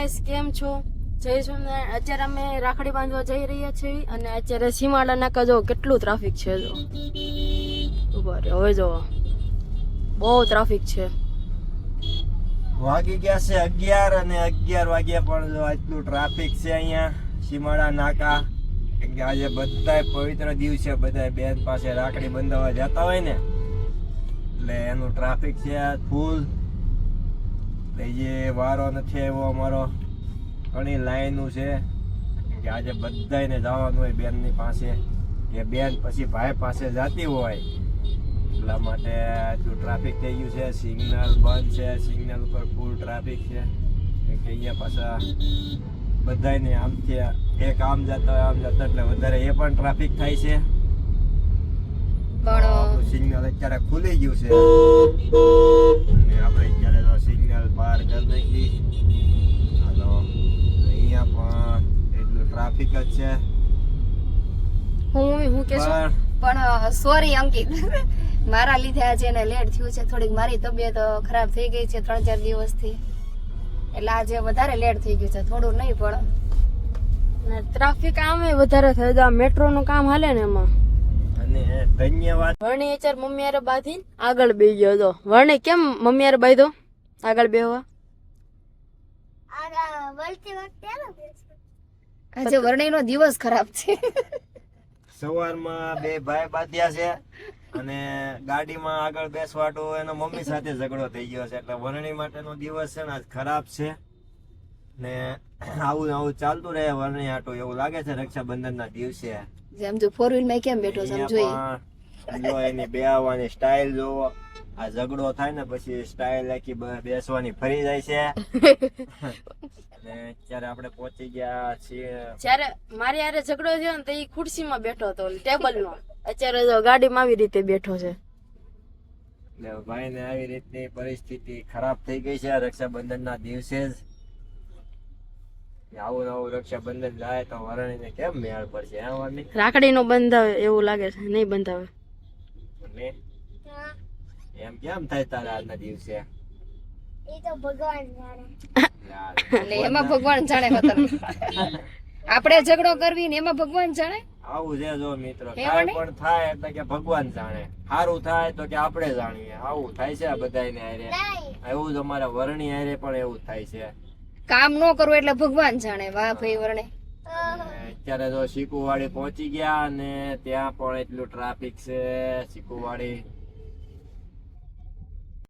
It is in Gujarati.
ગાઈસ, કેમ છો? જય સ્વામિનારાયણ. અત્યારે અમે રાખડી બાંધવા જઈ રહ્યા છીએ અને અત્યારે સીમાડા નાકા જો કેટલું ટ્રાફિક છે જો. ઊભા હવે જો બહુ ટ્રાફિક છે. વાગી ગયા છે અગિયાર અને અગિયાર વાગ્યા પણ જો આટલું ટ્રાફિક છે અહીંયા સીમાડા નાકા. આજે બધા પવિત્ર દિવસે બધાય બેન પાસે રાખડી બંધાવવા જતા હોય ને. એટલે એનું ટ્રાફિક છે ફૂલ એટલે જે વારો નથી આવ્યો અમારો. ઘણી લાઈનો છે કે આજે બધાયને જવાનું હોય બેનની પાસે. કે બેન પછી ભાઈ પાસે જતી હોય. એટલા માટે જો ટ્રાફિક થઈ ગયું છે. સિગ્નલ બંધ છે. સિગ્નલ ઉપર ફૂલ ટ્રાફિક છે. કે અહીંયા પાછા બધાને આમથી એક આમ જતા હોય આમ જતા એટલે વધારે એ પણ ટ્રાફિક થાય છે. સિગ્નલ અત્યારે ખુલી ગયું છે. આપણે સિગ્નલ પાર કરી નાખી. હાલો અહીંયા પણ એટલું ટ્રાફિક જ છે. હું હું કે છું? પણ સોરી અંકિત. મારા લીધે આજે એને લેટ થયું છે. થોડીક મારી તબિયત ખરાબ થઈ ગઈ છે ત્રણ ચાર દિવસથી. એટલે આજે વધારે લેટ થઈ ગયું છે. થોડું નહીં પણ. ટ્રાફિક આમે વધારે થયું જો આ મેટ્રોનું કામ હાલે ને એમાં? ધન્યવાદ. વર્ણી અત્યારે મમ્મી યાર બાંધીને આગળ બે ગયો હતો. વર્ણી કેમ મમ્મી યાર બાંધો આગળ બેહવા આજે વર્ણિનો દિવસ ખરાબ છે. સવારમાં બે ભાઈ બાંધ્યા છે અને ગાડીમાં આગળ બેસવાટો એનો મમ્મી સાથે ઝઘડો થઈ ગયો છે. એટલે વરણી માટેનો દિવસ છે ને આજ ખરાબ છે. ને આવું આવું ચાલતું રહે વરણી આટો એવું લાગે છે રક્ષાબંધનના દિવસે. જેમ જો ફોર વ્હીલમાં કેમ બેઠો છે આમ જોઈએ અહીંયા પણ જો એની બેહવાની સ્ટાઇલ જોવો. આ ઝઘડો થાય ને પછી સ્ટાઇલ આખી બેસવાની ફરી જાય છે. અને અત્યારે આપણે પહોંચી ગયા છીએ. જ્યારે મારી ઝઘડો થયો ને તો એ ખુરશીમાં બેઠો હતો અત્યારે ગાડીમાં આવી રીતે બેઠો છે. એટલે ભાઈને આવી રીતની પરિસ્થિતિ ખરાબ થઈ ગઈ છે રક્ષાબંધનના દિવસે જ. આવું નવું રક્ષાબંધન જાય તો વરણીને કેમ મેળ પડશે રાખડી નો બંધાવે એવું લાગે છે નહીં બંધાવે અને એમ કેમ થાય તારા આજના દિવસે? એમાં ભગવાન જાણે આપણે ઝઘડો કરવી ને એમાં ભગવાન જાણે? આવું છે જો મિત્રો પણ થાય એટલે કે ભગવાન જાણે. સારું થાય તો કે આપણે જાણીએ. આવું થાય છે આ બધાયને હારે. એવું જ અમારા વરણી હારે પણ એવું થાય છે. કામ ન કરવું એટલે ભગવાન જાણે. વાહ ભાઈ વર્ણે. અત્યારે તો શીકુવાડી પહોંચી ગયા અને ત્યાં પણ એટલું ટ્રાફિક છે શીકુવાડી